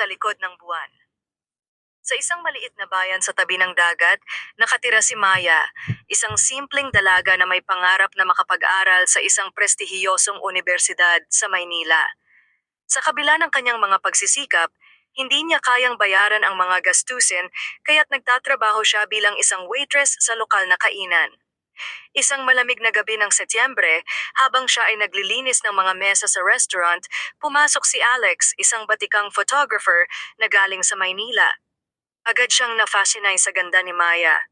sa likod ng buwan. Sa isang maliit na bayan sa tabi ng dagat, nakatira si Maya, isang simpleng dalaga na may pangarap na makapag-aral sa isang prestihiyosong universidad sa Maynila. Sa kabila ng kanyang mga pagsisikap, hindi niya kayang bayaran ang mga gastusin kaya't nagtatrabaho siya bilang isang waitress sa lokal na kainan. Isang malamig na gabi ng Setyembre, habang siya ay naglilinis ng mga mesa sa restaurant, pumasok si Alex, isang batikang photographer na galing sa Maynila. Agad siyang na-fascinate sa ganda ni Maya.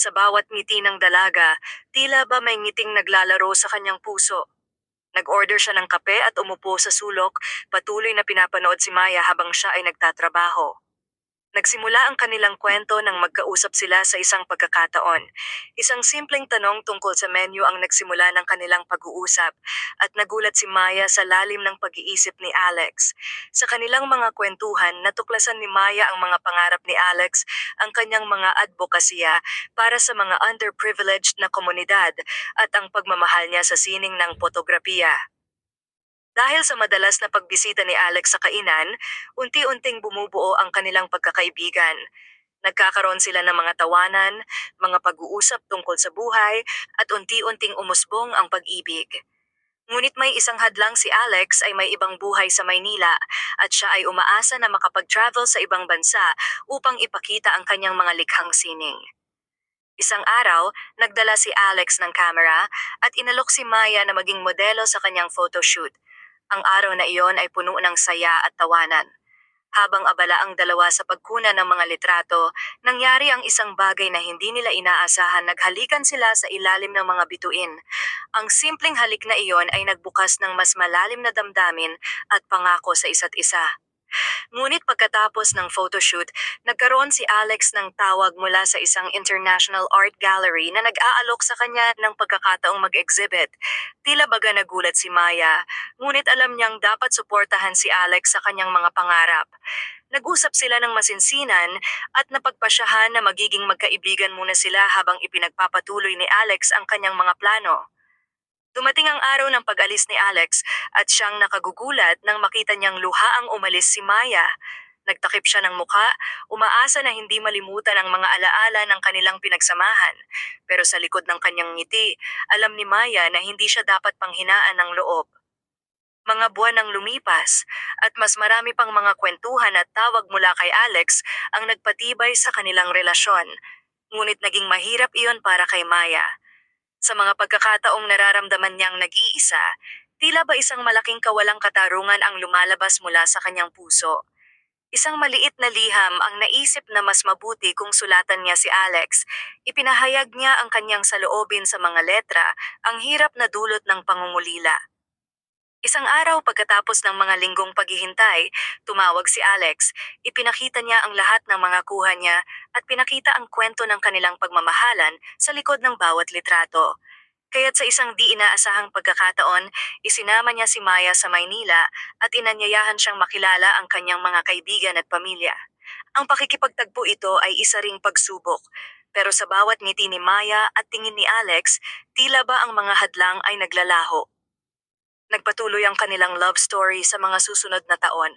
Sa bawat ngiti ng dalaga, tila ba may ngiting naglalaro sa kanyang puso. Nag-order siya ng kape at umupo sa sulok, patuloy na pinapanood si Maya habang siya ay nagtatrabaho. Nagsimula ang kanilang kwento nang magkausap sila sa isang pagkakataon. Isang simpleng tanong tungkol sa menu ang nagsimula ng kanilang pag-uusap at nagulat si Maya sa lalim ng pag-iisip ni Alex. Sa kanilang mga kwentuhan, natuklasan ni Maya ang mga pangarap ni Alex, ang kanyang mga advokasya para sa mga underprivileged na komunidad at ang pagmamahal niya sa sining ng fotografiya. Dahil sa madalas na pagbisita ni Alex sa kainan, unti-unting bumubuo ang kanilang pagkakaibigan. Nagkakaroon sila ng mga tawanan, mga pag-uusap tungkol sa buhay, at unti-unting umusbong ang pag-ibig. Ngunit may isang hadlang si Alex ay may ibang buhay sa Maynila at siya ay umaasa na makapag-travel sa ibang bansa upang ipakita ang kanyang mga likhang sining. Isang araw, nagdala si Alex ng camera at inalok si Maya na maging modelo sa kanyang photoshoot. Ang araw na iyon ay puno ng saya at tawanan. Habang abala ang dalawa sa pagkunan ng mga litrato, nangyari ang isang bagay na hindi nila inaasahan naghalikan sila sa ilalim ng mga bituin. Ang simpleng halik na iyon ay nagbukas ng mas malalim na damdamin at pangako sa isa't isa. Ngunit pagkatapos ng photoshoot, nagkaroon si Alex ng tawag mula sa isang international art gallery na nag-aalok sa kanya ng pagkakataong mag-exhibit. Tila baga nagulat si Maya, ngunit alam niyang dapat suportahan si Alex sa kanyang mga pangarap. Nag-usap sila ng masinsinan at napagpasyahan na magiging magkaibigan muna sila habang ipinagpapatuloy ni Alex ang kanyang mga plano. Dumating ang araw ng pag-alis ni Alex at siyang nakagugulat nang makita niyang luha ang umalis si Maya. Nagtakip siya ng mukha, umaasa na hindi malimutan ang mga alaala ng kanilang pinagsamahan. Pero sa likod ng kanyang ngiti, alam ni Maya na hindi siya dapat panghinaan ng loob. Mga buwan ang lumipas at mas marami pang mga kwentuhan at tawag mula kay Alex ang nagpatibay sa kanilang relasyon. Ngunit naging mahirap iyon para kay Maya. Sa mga pagkakataong nararamdaman niyang nag-iisa, tila ba isang malaking kawalang katarungan ang lumalabas mula sa kanyang puso. Isang maliit na liham ang naisip na mas mabuti kung sulatan niya si Alex. Ipinahayag niya ang kanyang saloobin sa mga letra, ang hirap na dulot ng pangungulila. Isang araw pagkatapos ng mga linggong paghihintay, tumawag si Alex. Ipinakita niya ang lahat ng mga kuha niya at pinakita ang kwento ng kanilang pagmamahalan sa likod ng bawat litrato. Kaya't sa isang di inaasahang pagkakataon, isinama niya si Maya sa Maynila at inanyayahan siyang makilala ang kanyang mga kaibigan at pamilya. Ang pakikipagtagpo ito ay isa ring pagsubok. Pero sa bawat ngiti ni Maya at tingin ni Alex, tila ba ang mga hadlang ay naglalaho. Nagpatuloy ang kanilang love story sa mga susunod na taon.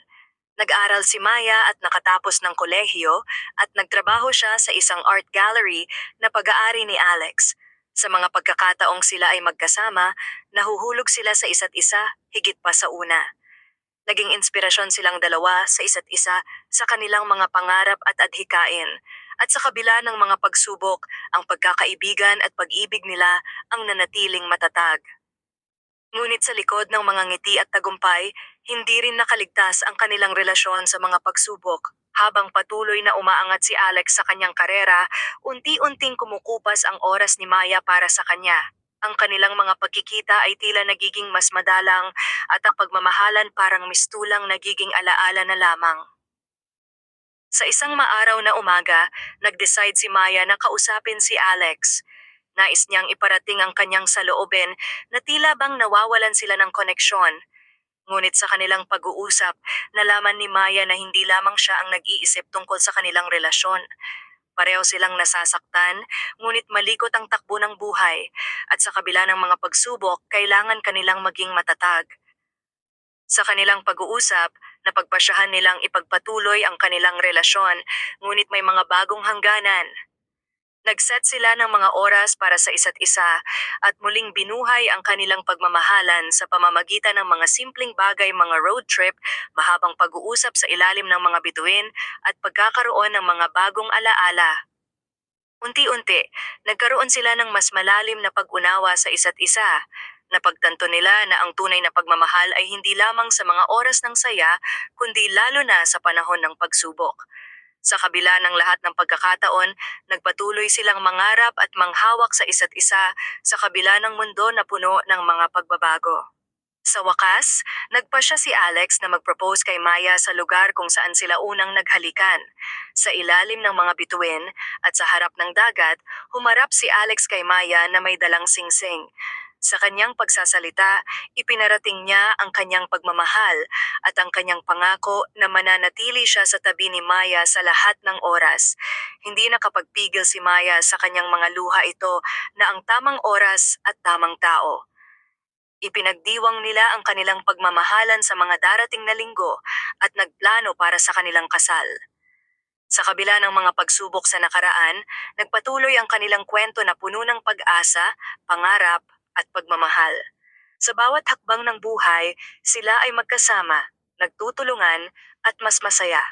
Nag-aral si Maya at nakatapos ng kolehiyo at nagtrabaho siya sa isang art gallery na pag-aari ni Alex. Sa mga pagkakataong sila ay magkasama, nahuhulog sila sa isa't isa higit pa sa una. Naging inspirasyon silang dalawa sa isa't isa sa kanilang mga pangarap at adhikain. At sa kabila ng mga pagsubok, ang pagkakaibigan at pag-ibig nila ang nanatiling matatag. Ngunit sa likod ng mga ngiti at tagumpay, hindi rin nakaligtas ang kanilang relasyon sa mga pagsubok. Habang patuloy na umaangat si Alex sa kanyang karera, unti-unting kumukupas ang oras ni Maya para sa kanya. Ang kanilang mga pagkikita ay tila nagiging mas madalang at ang pagmamahalan parang mistulang nagiging alaala na lamang. Sa isang maaraw na umaga, nag-decide si Maya na kausapin si Alex. Nais niyang iparating ang kanyang saloobin na tila bang nawawalan sila ng koneksyon. Ngunit sa kanilang pag-uusap, nalaman ni Maya na hindi lamang siya ang nag-iisip tungkol sa kanilang relasyon. Pareho silang nasasaktan, ngunit malikot ang takbo ng buhay, at sa kabila ng mga pagsubok, kailangan kanilang maging matatag. Sa kanilang pag-uusap, napagpasyahan nilang ipagpatuloy ang kanilang relasyon, ngunit may mga bagong hangganan. Nagset sila ng mga oras para sa isa't isa at muling binuhay ang kanilang pagmamahalan sa pamamagitan ng mga simpleng bagay mga road trip, mahabang pag-uusap sa ilalim ng mga bituin at pagkakaroon ng mga bagong alaala. Unti-unti, nagkaroon sila ng mas malalim na pag-unawa sa isa't isa. Napagtanto nila na ang tunay na pagmamahal ay hindi lamang sa mga oras ng saya, kundi lalo na sa panahon ng pagsubok. Sa kabila ng lahat ng pagkakataon, nagpatuloy silang mangarap at manghawak sa isa't isa sa kabila ng mundo na puno ng mga pagbabago. Sa wakas, nagpa siya si Alex na mag-propose kay Maya sa lugar kung saan sila unang naghalikan. Sa ilalim ng mga bituin at sa harap ng dagat, humarap si Alex kay Maya na may dalang singsing. Sa kanyang pagsasalita, ipinarating niya ang kanyang pagmamahal at ang kanyang pangako na mananatili siya sa tabi ni Maya sa lahat ng oras. Hindi nakapagpigil si Maya sa kanyang mga luha ito na ang tamang oras at tamang tao. Ipinagdiwang nila ang kanilang pagmamahalan sa mga darating na linggo at nagplano para sa kanilang kasal. Sa kabila ng mga pagsubok sa nakaraan, nagpatuloy ang kanilang kwento na puno ng pag-asa, pangarap, at pagmamahal. Sa bawat hakbang ng buhay, sila ay magkasama, nagtutulungan, at mas masaya.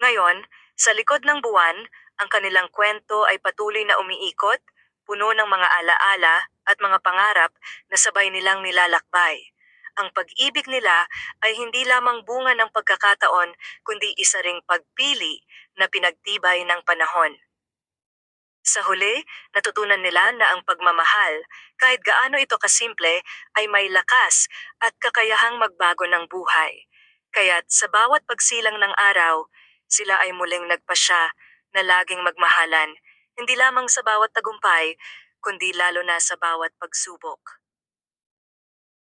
Ngayon, sa likod ng buwan, ang kanilang kwento ay patuloy na umiikot, puno ng mga alaala at mga pangarap na sabay nilang nilalakbay. Ang pag-ibig nila ay hindi lamang bunga ng pagkakataon, kundi isa ring pagpili na pinagtibay ng panahon. Sa huli, natutunan nila na ang pagmamahal, kahit gaano ito kasimple, ay may lakas at kakayahang magbago ng buhay. Kaya't sa bawat pagsilang ng araw, sila ay muling nagpasya na laging magmahalan, hindi lamang sa bawat tagumpay, kundi lalo na sa bawat pagsubok.